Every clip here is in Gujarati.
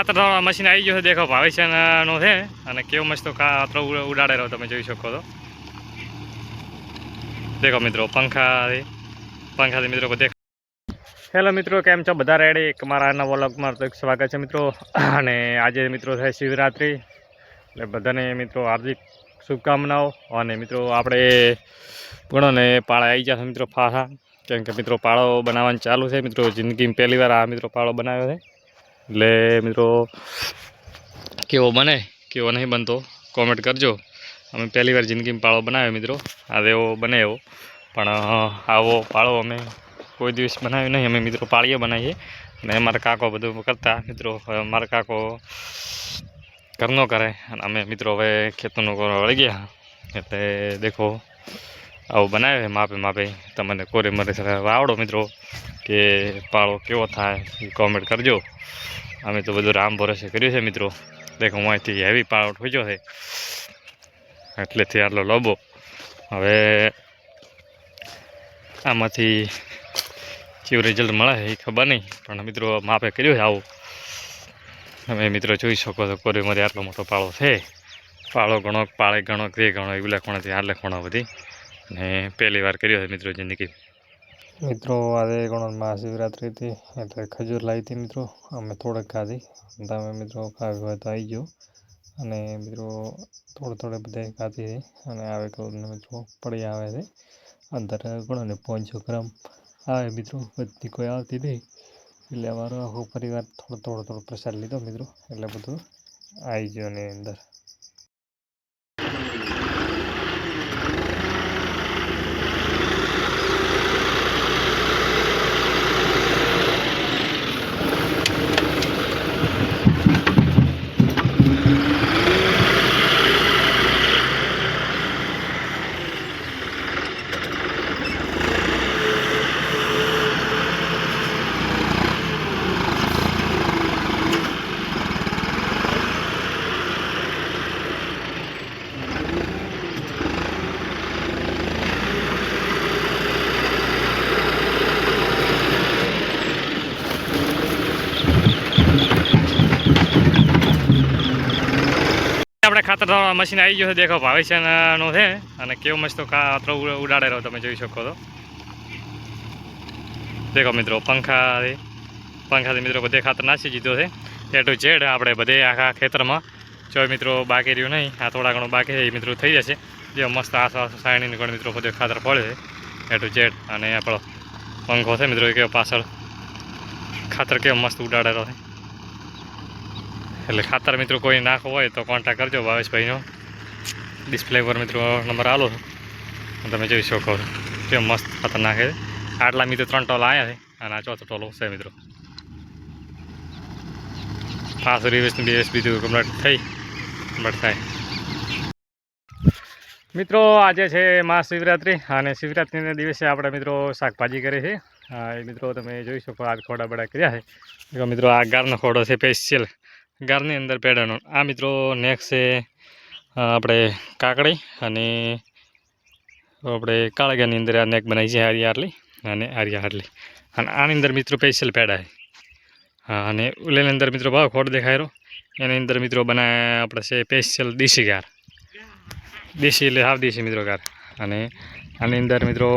ખાતર મશીન આવી ગયું છે, દેખો ભાવેશનનું છે, અને કેવું મસ્ત ખાતર ઉડાડેલો તમે જોઈ શકો છો. દેખો, મિત્રો, પંખાથી પંખાથી, મિત્રો, દેખો હેલો મિત્રો, કેમ છો? બધા રેડી એક મારા નવા વ્લોગમાં તો સ્વાગત છે, મિત્રો. અને આજે, મિત્રો થાય શિવરાત્રિ. એટલે બધાને, મિત્રો, હાર્દિક શુભકામનાઓ. અને, મિત્રો, આપણે ગણો ને પાળા આવી જશે મિત્રો ફાહા કેમ કે, મિત્રો, પાળો બનાવવાનું ચાલુ છે, મિત્રો, જિંદગીમાં પહેલી વાર આ, મિત્રો, પાળો બનાવ્યો છે. એટલે મિત્રો કેવો બને? કેવો નહીં બનતો? કોમેન્ટ કરજો. અમે પહેલી વાર જિંદગીમાં પાળો બનાવ્યો મિત્રો. આ એવો બને એવો. પણ અ, આવો પાળો અમે કોઈ દિવસ બનાવ્યો નહીં. અમે મિત્રો પાળીએ બનાવીએ. અને અમારા કાકો બધું કરતા. મિત્રો હવે મારા કાકો ઘરનો કરે. અને અમે મિત્રો હવે ખેતરનું કરવા વળી ગયા. એટલે દેખો આવું બનાવે માપે માપે. તમને કોરે મરે આવડો મિત્રો. કે પાળો કેવો થાય એ કોમેન્ટ કરજો. અમે તો બધું રામ ભરોસે કર્યું છે મિત્રો. દેખો, હું અહીંથી હેવી પાળો ઠોક્યો છે. એટલેથી આટલો લોબો. હવે આમાંથી કેવું રિઝલ્ટ મળે એ ખબર નહીં. પણ મિત્રો માપે કર્યું છે આવું. તમે મિત્રો જોઈ શકો છો કોરી મરે આટલો મોટો પાળો છે. પાળો ઘણો, પાળે ઘણો તે ઘણો, એવું લખવાથી આ લખવાના બધી. ને પહેલી વાર કર્યો છે મિત્રો જિંદગી. મિત્રો, આજે ગણો મહાશિવરાત્રિ હતી, એટલે ખજૂર લાવી હતી મિત્રો. અમે થોડેક ખાધી. તમે મિત્રો ખાવી હોય તો આવી ગયો અને મિત્રો, થોડે થોડે બધા ખાધી હતી. અને આવે તો મિત્રો, પડી આવે છે. અંદર ગણો ને પાંચસો ગ્રામ. આવે મિત્રો, બધી કોઈ આવતી નહીં. એટલે અમારો આખો પરિવાર થોડો થોડો થોડો પ્રસાદ લીધો મિત્રો. એટલે બધું આવી ગયો ને અંદર. આપણે મશીન આવી ગયું છે, દેખો ભાવેશનનું છે. અને કેવું મસ્ત કાતરો ઉડાડેલો તમે જોઈ શકો છો. દેખો, મિત્રો, પંખાથી પંખાથી મિત્રો, બધે ખાતર નાસી દીધો છે. એ ટુ ઝેડ આપણે બધે આખા ખેતરમાં. જો મિત્રો બાકી રહ્યું નહીં, આ થોડા ઘણું બાકી છે, એ મિત્રો થઈ જશે. જે મસ્ત આસપાસ આસો સાયણીને ઘણું મિત્રો બધે ખાતર પડે છે. એ ટુ ઝેડ અને આપણો પંખો છે, મિત્રો કેવો પાછળ ખાતર કેવો મસ્ત ઉડાડેલો છે. એટલે ખાતર મિત્રો કોઈ નાખવું હોય તો કોન્ટેક્ટ કરજો ભાવેશભાઈનો. ડિસ્પ્લે પર મિત્રો નંબર આલો તમે જોઈ શકો છો. કેમ મસ્ત ખાતર નાખે છે. આટલા મિત્રો ત્રણ ટોલ આવ્યા છે અને આ ચોથો ટોલો છે મિત્રો. પાસ રિવેસ દિવસ બીજું કમ્પ્લેટ થઈ. કમ્પ્લેટ થાય. મિત્રો, આજે છે મહાશિવરાત્રિ અને શિવરાત્રિના દિવસે આપણે મિત્રો શાકભાજી કરી છે. એ મિત્રો તમે જોઈ શકો, આ ખોડા બડા કર્યા છે. મિત્રો આ ગારનો ખોડો છે સ્પેશિયલ ગારની અંદર પેડાનો આ મિત્રો નેક્સ્ટ છે આપણે કાકડી અને આપણે કાળગાની અંદર આ નેક બનાવી છે હારી આટલી અને આરી આટલી અને આની અંદર મિત્રો સ્પેશિયલ પેડા હા અને ઉલેની અંદર મિત્રો ભાવ ખોટ દેખાય એની અંદર મિત્રો બનાવ્યા આપણે છે સ્પેશિયલ દેશી ગાર દેશી એટલે હાફ દેશી મિત્રો ગાર અને આની અંદર મિત્રો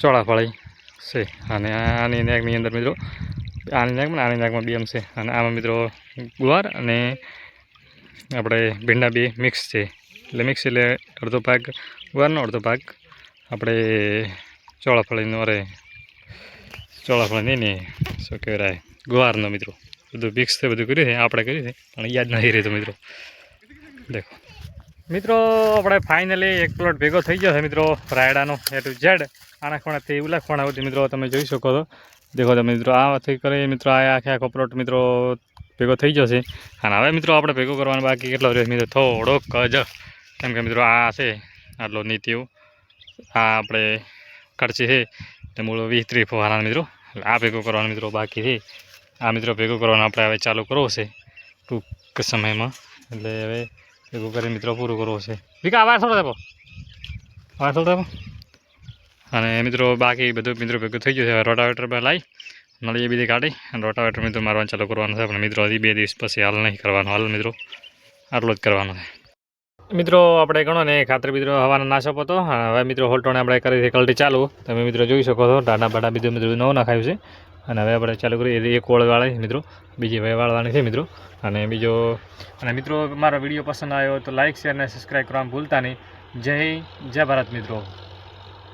ચોળાફળી છે. અને આની નેકની અંદર મિત્રો આની જાગમાં આની નાકમાં બે એમ છે અને આમાં મિત્રો ગુવાર અને આપણે ભીંડા બે મિક્સ છે. એટલે મિક્સ એટલે અડધો ભાગ ગુવારનો, અડધો ભાગ આપણે ચોળાફળીનો અરે ચોળાફળી નહીં ને શું કહેવાય, ગુવારનો મિત્રો. બધું મિક્સ છે, બધું કર્યું છે, આપણે કર્યું છે, પણ યાદ નથી રહેતું મિત્રો. દેખો. મિત્રો, આપણે ફાઇનલી એક પ્લોટ ભેગો થઈ ગયો છે મિત્રો, રાયડાનો એ ટુ ઝેડ આના ખૂણાથી ઉલા ખૂણા સુધી મિત્રો તમે જોઈ શકો છો. દેખો તમે મિત્રો આથી કરી મિત્રો, આ આખે આખો પ્લોટ મિત્રો ભેગો થઈ જશે અને હવે મિત્રો આપણે ભેગો કરવાનો બાકી કેટલો રહ્યો મિત્રો? થોડોક જ. કેમ કે મિત્રો, આ છે આટલો નીતિઓ. આ આપણે ખર્ચી છે. તે મૂળ વીસ ત્રીસ ફવાના મિત્રો. એટલે આ ભેગો કરવાનો મિત્રો બાકી છે. આ મિત્રો ભેગો કરવાનો આપણે હવે ચાલુ કરવો છે. ટૂંક સમયમાં. એટલે હવે ભેગું કરી મિત્રો પૂરું કરવો છે. વિકા આવાજ થોડો દેવો આવાજ થોડો દેપો અને મિત્રો બાકી બધું મિત્રો ભેગું થઈ ગયું છે રોટાવેટર પર લાવી એ બીજી કાઢી અને રોટાવેટર મિત્રો મારવાનું ચાલુ કરવાનું છે. પણ મિત્રો હજી બે દિવસ પછી હાલ નહીં કરવાનું. હાલ મિત્રો આટલું જ કરવાનું છે. મિત્રો આપણે ગણો ને ખાતર મિત્રો હવાનો નાશો હતો હવે મિત્રો હોલટોણે આપણે કરી છે કલટી ચાલુ. તમે મિત્રો જોઈ શકો છો ટાટા બાટા બીજું મિત્રો નવું નાખાયું છે. અને હવે આપણે ચાલુ કરીએ. એક ઓળ વાળી મિત્રો. બીજી હવે છે મિત્રો. અને બીજો અને મિત્રો મારો વીડિયો પસંદ આવ્યો તો લાઇક શેર અને સબસ્ક્રાઈબ કરવાનું ભૂલતા નહીં. જય જય ભારત મિત્રો.